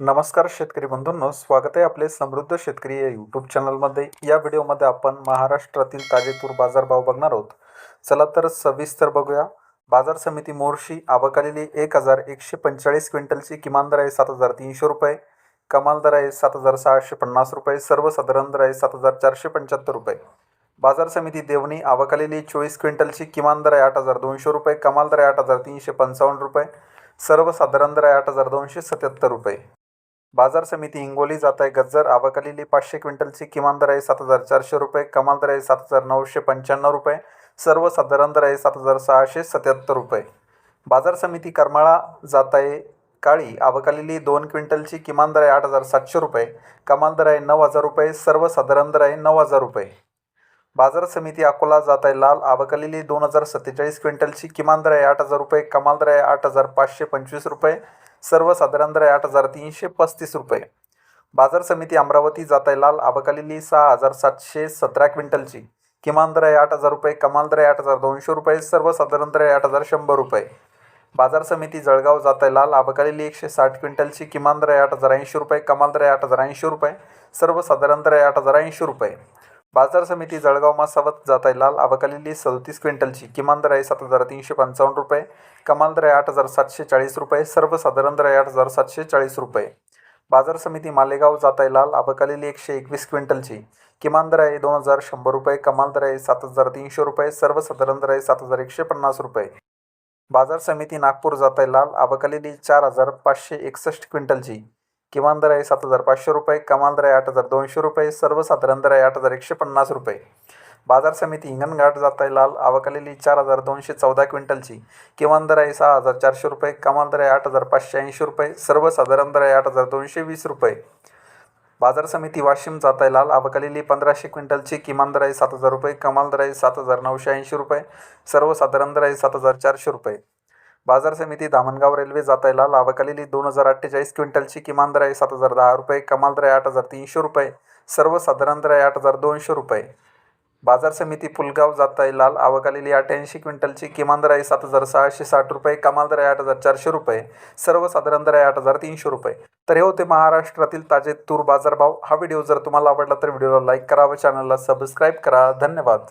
नमस्कार शेतकरी बंधूंनो स्वागत आहे आपले समृद्ध शेतकरी या यूट्यूब चॅनलमध्ये या व्हिडिओमध्ये आपण महाराष्ट्रातील ताजे तूर बाजारभाव बघणार आहोत. चला तर सविस्तर बघूया. बाजार समिती मोर्शी आवकालेली एक हजार एकशे पंचेचाळीस क्विंटलची किमान दर आहे सात हजार तीनशे रुपये. कमाल दर आहे सात हजार सहाशे पन्नास रुपये. सर्वसाधारण दर आहे सात हजार चारशे पंच्याहत्तर रुपये. बाजार समिती देवणी आवकालेली चोवीस क्विंटलची. किमान दर आहे आठ हजार दोनशे रुपये. कमाल दर आहे आठ हजार तीनशे पंचावन्न रुपये. सर्वसाधारण दर आहे आठ हजार दोनशे सत्याहत्तर रुपये. बाजार समिती हिंगोली जात आहे गज्जर आवकालेली पाचशे क्विंटलची. किमान दर आहे सात हजार चारशे रुपये. कमाल दर आहे सात हजार नऊशे पंच्याण्णव रुपये. सर्वसाधारण दर आहे सात हजार सहाशे सत्याहत्तर रुपये. बाजार समिती करमाळा जात आहे काळी आवकालेली दोन क्विंटलची. किमान दर आहे आठ हजार सातशे रुपये. कमाल दर आहे नऊ हजार रुपये. सर्वसाधारण दर आहे नऊ हजार रुपये. बाजार समिती अकोला जात आहे लाल आवकालेली दोन हजार सत्तेचाळीस क्विंटलची. किमान दर आहे आठ हजार रुपये. कमाल दर आहे आठ हजार पाचशे पंचवीस रुपये. सर्वसाधारणतः आठ हजार तीनशे पस्तीस रुपये. बाजार समिती अमरावती जाताय लाल आवकालेली सहा हजार सातशे सतरा क्विंटलची. किमान दर आहे आठ हजार रुपये कमाल दर आहे आठ हजार दोनशे रुपये सर्वसाधारण दर आहे आठ हजार शंभर रुपये. बाजार समिती जळगाव जाताय लाल आवकालेली एकशे साठ क्विंटलची किमान दर आहे आठ हजार ऐंशी रुपये कमाल दर आहे आठ हजार ऐंशी रुपये सर्वसाधारण दर आहे आठ हजार ऐंशी रुपये. बाजार समिती जळगाव मासावत जात आहे लाल. आवकालेली सदतीस क्विंटलची किमान दर आहे सात हजार तीनशे पंचावन्न रुपये. कमाल दर आहे आठ हजार सातशे चाळीस रुपये. सर्वसाधारण दर आहे आठ हजार सातशे चाळीस रुपये. बाजार समिती मालेगाव जात आहे लाल. आवकालेली एकशे एकवीस क्विंटलची किमान दर आहे दोन हजार शंभर रुपये. कमाल दर आहे सात हजार तीनशे रुपये. सर्वसाधारण दर आहे सात हजार एकशे पन्नास रुपये. बाजार समिती नागपूर जात आहे लाल. आवकालेली चार हजार पाचशे एकसष्ट क्विंटलची किमान दर आहे सात हजार पाचशे रुपये कमाल दर आहे आठ हजार दोनशे रुपये सर्वसाधारण दर आहे आठ हजार एकशे पन्नास रुपये. बाजार समिती हिंगणघाट जात आहे लाल आवकलेली चार हजार दोनशे चौदा क्विंटलची. किमान दर आहे सहा हजार चारशे रुपये कमाल दर आहे आठ हजार पाचशे ऐंशी रुपये सर्वसाधारण दर आहे आठ हजार दोनशे वीस रुपये. बाजार समिती वाशिम जात आहे लाल आवकलेली पंधराशे क्विंटलची. किमान दर आहे सात हजार रुपये कमाल दर आहे सात हजार नऊशे ऐंशी रुपये सर्वसाधारण दर आहे सात हजार चारशे रुपये. बाजार समिती धामणगाव रेल्वे जातायला आहे लाल दोन हजार अठ्ठेचाळीस क्विंटलची किमान दर आहे सात हजार दहा रुपये कमाल दर आहे आठ हजार तीनशे रुपये सर्वसाधारण दर आहे आठ हजार दोनशे रुपये. बाजार समिती पुलगाव जाताय लाल आवकालेली अठ्ठ्याऐंशी क्विंटलची किमान दर आहे सात हजार सहाशे साठ रुपये कमाल दर आहे आठ हजार चारशे रुपये सर्वसाधारण दर आहे आठ हजार तीनशे रुपये. तर हे होते महाराष्ट्रातील ताजे तूर बाजारभाव. हा व्हिडिओ जर तुम्हाला आवडला तर व्हिडिओला लाईक करा व चॅनलला सबस्क्राईब करा. धन्यवाद.